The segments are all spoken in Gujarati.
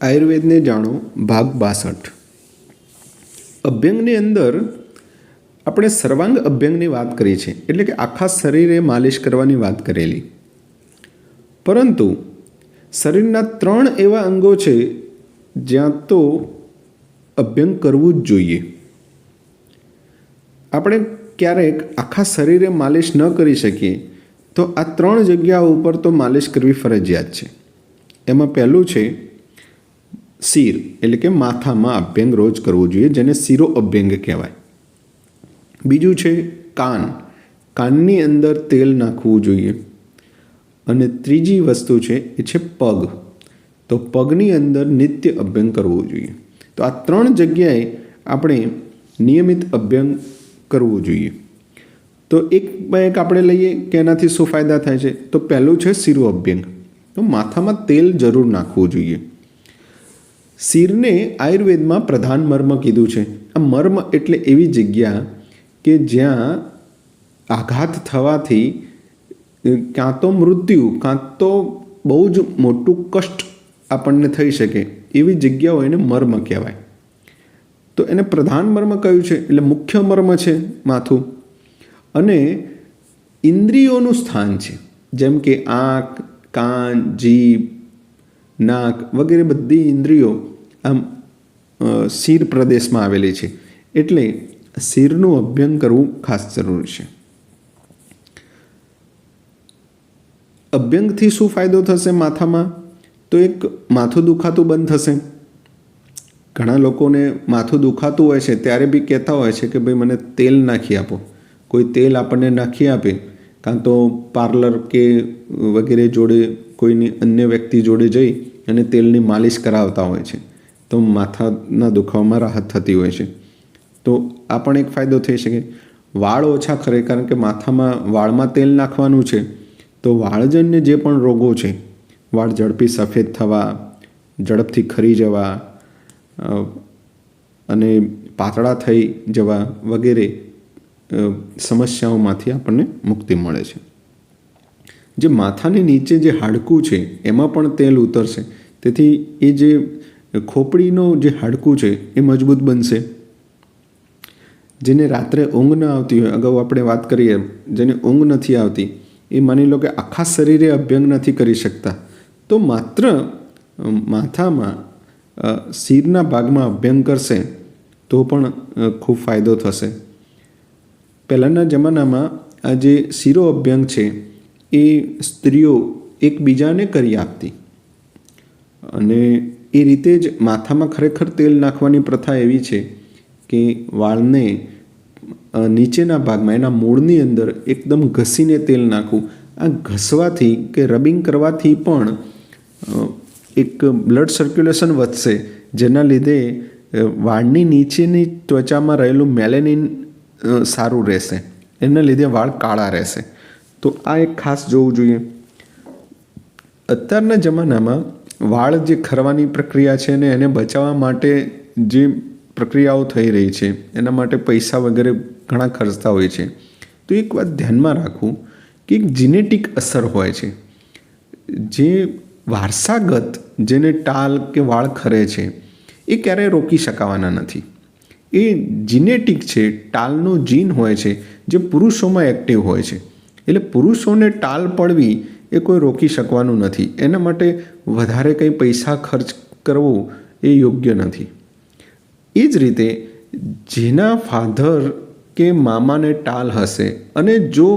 આયુર્વેદને જાણો ભાગ બાસઠ. અભ્યંગની અંદર આપણે સર્વાંગ અભ્યંગની વાત કરી છે, એટલે કે આખા શરીરે માલિશ કરવાની વાત કરેલી. પરંતુ શરીરના ત્રણ એવા અંગો છે, જ્યાં તો અભ્યંગ કરવું જ જોઈએ. આપણે ક્યારેક આખા શરીરે માલિશ ન કરી શકીએ, તો આ ત્રણ જગ્યાઓ ઉપર તો માલિશ કરવી ફરજિયાત છે. એમાં પહેલું છે શિર એટલે કે માથામાં અભ્યંગ રોજ કરવો જોઈએ, જેને શિરો અભ્યંગ કહેવાય. બીજું છે કાન. કાનની અંદર તેલ નાખવું જોઈએ. અને ત્રીજી વસ્તુ છે, એ છે પગ. તો પગની અંદર નિત્ય અભ્યંગ કરવો જોઈએ. તો આ ત્રણ જગ્યાએ આપણે નિયમિત અભ્યંગ કરવું જોઈએ. તો એક બાય એક આપણે લઈએ કે એનાથી શું ફાયદા થાય છે? તો પહેલું છે શિરો અભ્યંગ. તો માથામાં તેલ જરૂર નાખવું જોઈએ. શિરને આયુર્વેદમાં પ્રધાન મર્મ કીધું છે. આ મર્મ એટલે એવી જગ્યા કે જ્યાં આઘાત થવાથી કાં તો મૃત્યુ, કાં તો બહુ જ મોટું કષ્ટ આપણને થઈ શકે. એવી જગ્યાઓ એને મર્મ કહેવાય. તો એને પ્રધાન મર્મ કહ્યું છે? એટલે મુખ્ય મર્મ છે માથું. અને ઇન્દ્રિયોનું સ્થાન છે. જેમ કે આંખ, કાન, જીભ, નાક વગેરે બધી ઇન્દ્રિયો આમ શિર પ્રદેશમાં આવેલી છે. એટલે શિરનું અભ્યંગ કરવું ખાસ જરૂરી છે. અભ્યંગથી શું ફાયદો થશે માથામાં? તો એક માથું દુખાતું બંધ થશે. ઘણા લોકોને માથું દુખાતું હોય છે, ત્યારે બી કહેતા હોય છે કે, ભાઈ, મને તેલ નાખી આપો. કોઈ તેલ આપણને નાખી આપે, કાં તો પાર્લર કે વગેરે જોડે કોઈની અન્ય વ્યક્તિ જોડે જઈ અને તેલની માલિશ કરાવતા હોય છે. તો માથાના દુખાવામાં રાહત થતી હોય છે. તો આ પણ એક ફાયદો થઈ શકે. વાળ ઓછા ખરે કારણ કે માથામાં, વાળમાં તેલ નાખવાનું છે. તો વાળજન્ય જે પણ રોગો છે, વાળ ઝડપી સફેદ થવા, ઝડપથી ખરી જવા અને પાતળા થઈ જવા વગેરે સમસ્યાઓમાંથી આપણને મુક્તિ મળે છે. જે માથાની નીચે જે હાડકું છે, એમાં પણ તેલ ઉતરશે. તેથી એ જે ખોપડીનું જે હાડકું છે એ મજબૂત બનશે. જેને રાત્રે ઊંઘ ન આવતી હોય, અગાઉ આપણે વાત કરીએ જેને ઊંઘ નથી આવતી, એ માની લો કે આખા શરીરે અભ્યંગ નથી કરી શકતા. તો માત્ર માથામાં શિરના ભાગમાં અભ્યંગ કરશે, તો પણ ખૂબ ફાયદો થશે. પહેલાંના જમાનામાં આ જે શિરો અભ્યંગ છે, એ સ્ત્રીઓ એકબીજાને કરી આપતી. અને એ રીતે જ માથામાં ખરેખર તેલ નાખવાની પ્રથા એવી છે કે વાળને નીચેના ભાગમાં, એના મૂળની અંદર એકદમ ઘસીને તેલ નાખવું. આ ઘસવાથી કે રબિંગ કરવાથી પણ એક બ્લડ સર્ક્યુલેશન વધશે, જેના લીધે વાળની નીચેની ત્વચામાં રહેલું મેલેનિન સારું રહેશે. એના લીધે વાળ કાળા રહેશે. તો આ એક ખાસ જોવું જોઈએ. અત્યારના જમાનામાં વાળ જે ખરવાની પ્રક્રિયા છે ને એને બચાવવા માટે જે પ્રક્રિયાઓ થઈ રહી છે, એના માટે પૈસા વગેરે ઘણા ખર્ચતા હોય છે. તો એક વાત ધ્યાનમાં રાખવું કે એક જીનેટિક અસર હોય છે. જે વારસાગત જેને ટાલ કે વાળ ખરે છે, એ ક્યારેય રોકી શકાવાના નથી. એ જીનેટિક છે, ટાલનો જીન હોય છે, જે પુરુષોમાં એક્ટિવ હોય છે. એટલે પુરુષોને ટાલ પડવી એ કોઈ રોકી શકવાનું નથી. એના માટે વધારે કંઈ પૈસા ખર્ચ કરવો એ યોગ્ય નથી. એ જ રીતે જેના ફાધર કે મામાને ટાલ હશે અને જો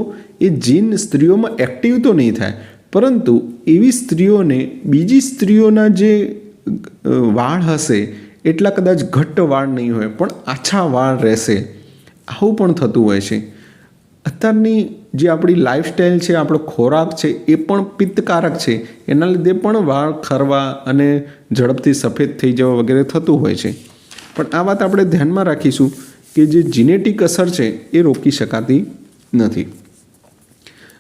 એ જીન સ્ત્રીઓમાં એક્ટિવ તો નહીં થાય, પરંતુ એવી સ્ત્રીઓને બીજી સ્ત્રીઓના જે વાળ હશે, એટલા કદાચ ઘટ્ટ વાળ નહીં હોય, પણ આછા વાળ રહેશે, આવું પણ થતું હોય છે. અત્યારની જે આપણી લાઈફસ્ટાઈલ છે, આપણો ખોરાક છે, એ પણ પિત્તકારક છે. એના લીધે પણ વાળ ખરવા અને ઝડપથી સફેદ થઈ જવા વગેરે થતું હોય છે. પણ આ વાત આપણે ધ્યાનમાં રાખીશું કે જે જીનેટિક અસર છે, એ રોકી શકાતી નથી.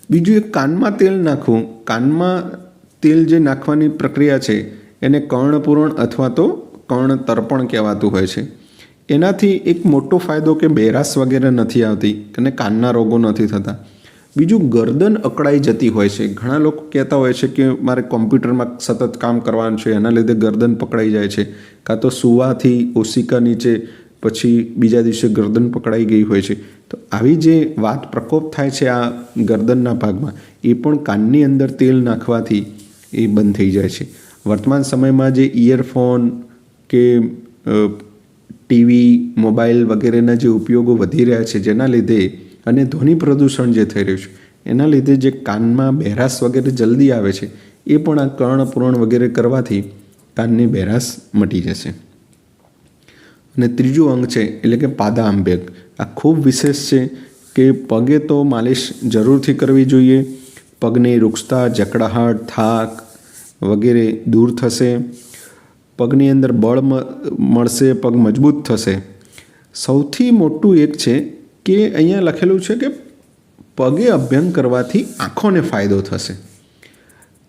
બીજું એક કાનમાં તેલ નાખવું. કાનમાં તેલ જે નાખવાની પ્રક્રિયા છે, એને કર્ણપૂરણ અથવા તો કર્ણ તર્પણ કહેવાતું હોય છે. એનાથી એક મોટો ફાયદો કે બેરાસ વગેરે નથી આવતી અને કાનના રોગો નથી થતા. બીજું ગરદન અકળાઈ જતી હોય છે. ઘણા લોકો કહેતા હોય છે કે મારે કોમ્પ્યુટરમાં સતત કામ કરવાનું છે, એના લીધે ગરદન પકડાઈ જાય છે. કાં તો સુવાથી ઓશિકા નીચે, પછી બીજા દિવસે ગરદન પકડાઈ ગઈ હોય છે. તો આવી જે વાત પ્રકોપ થાય છે આ ગરદનના ભાગમાં, એ પણ કાનની અંદર તેલ નાખવાથી એ બંધ થઈ જાય છે. વર્તમાન સમયમાં જે ઇયરફોન કે ટીવી, મોબાઈલ વગેરેના જે ઉપયોગો વધી રહ્યા છે, જેના લીધે અને ધ્વનિ પ્રદૂષણ જે થઈ રહ્યું છે, એના લીધે જે કાનમાં બહેરાશ વગેરે જલ્દી આવે છે, એ પણ આ કર્ણપૂરણ વગેરે કરવાથી કાનની બહેરાશ મટી જશે. અને ત્રીજું અંગ છે, એટલે કે પાદા આંબેગ આ ખૂબ વિશેષ છે કે પગે તો માલિશ જરૂરથી કરવી જોઈએ, પગની રૂક્ષતા જકડાહટ, થાક વગેરે દૂર થશે, પગની અંદર બળ મળશે, પગ મજબૂત થશે. સૌથી મોટું એક છે કે અહીંયા લખેલું છે કે પગે અભ્યંગ કરવાથી આંખોને ફાયદો થશે.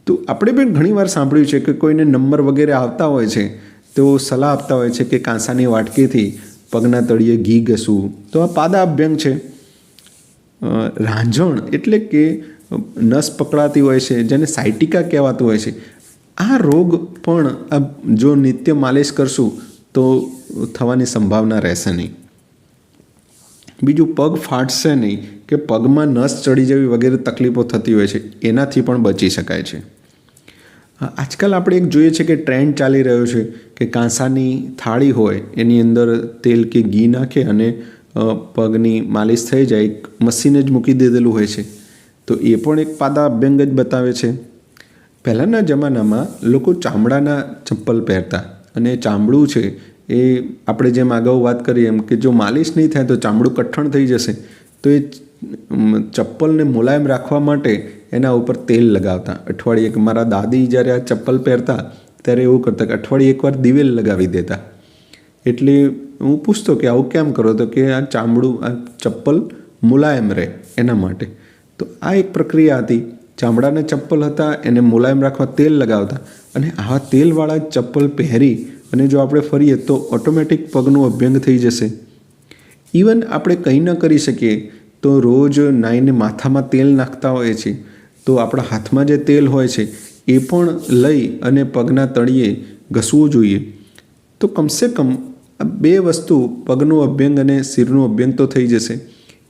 તો આપણે પણ ઘણીવાર સાંભળ્યું છે કે કોઈને નંબર વગેરે આવતા હોય છે, તેઓ સલાહ આપતા હોય છે કે કાંસાની વાટકીથી પગના તળિયે ઘી ઘસવું. તો આ પાદા અભ્યંગ છે. રાંઝણ એટલે કે નસ પકડાતી હોય છે, જેને સાયટિકા કહેવાતું હોય છે. આ રોગ પણ જો નિત્ય માલિશ કરશું તો થવાની સંભાવના રહેશે નહીં. બીજું પગ ફાટશે નહીં કે પગમાં નસ ચડી જવી વગેરે તકલીફો થતી હોય છે, એનાથી પણ બચી શકાય છે. આજકાલ આપણે એક જોઈએ છે કે ટ્રેન્ડ ચાલી રહ્યો છે કે કાંસાની થાળી હોય, એની અંદર તેલ કે ઘી નાખે અને પગની માલિશ થઈ જાય એક મશીન જ મૂકી દીધેલું હોય છે. તો એ પણ એક પાદા અભ્યંગ જ બતાવે છે. પહેલાંના જમાનામાં લોકો ચામડાના ચપ્પલ પહેરતા અને ચામડું છે એ આપણે જેમ અગાઉ વાત કરી એમ કે જો માલિશ નહીં થાય તો ચામડું કઠણ થઈ જશે. તો એ ચપ્પલને મુલાયમ રાખવા માટે એના ઉપર તેલ લગાવતા. અઠવાડિયે મારા દાદી જ્યારે આ ચપ્પલ પહેરતા ત્યારે એવું કરતા કે અઠવાડિયે એકવાર દિવેલ લગાવી દેતા. એટલે હું પૂછતો કે આવું કેમ કરો? તો કે આ ચામડું, આ ચપ્પલ મુલાયમ રહે એના માટે. તો આ એક પ્રક્રિયા હતી. ચામડાના ચપ્પલ હતા, એને મુલાયમ રાખવા તેલ લગાવતા. અને આવા તેલવાળા ચપ્પલ પહેરી અને જો આપણે ફરીએ તો ઓટોમેટિક પગનું અભ્યંગ થઈ જશે. ઇવન આપણે કંઈ ન કરી શકીએ, તો રોજ નાઈને માથામાં તેલ નાખતા હોઈએ છીએ. તો આપણા હાથમાં જે તેલ હોય છે, એ પણ લઈ અને પગના તળિયે ઘસવું જોઈએ. તો કમસે કમ આ બે વસ્તુ, પગનું અભ્યંગ અને શિરનું અભ્યંગ તો થઈ જશે.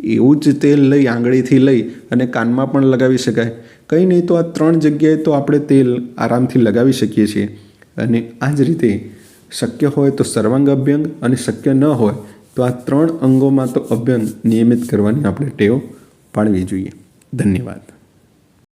એવું જ તેલ લઈ, આંગળીથી લઈ અને કાનમાં પણ લગાવી શકાય. કંઈ નહીં તો આ ત્રણ જગ્યાએ તો આપણે તેલ આરામથી લગાવી શકીએ છીએ. અને આ જ રીતે શક્ય હોય તો સર્વાંગ અભ્યંગ અને શક્ય ન હોય તો આ ત્રણ અંગોમાં તો અભ્યંગ નિયમિત કરવાની આપણે ટેવ પાડવી જોઈએ. ધન્યવાદ.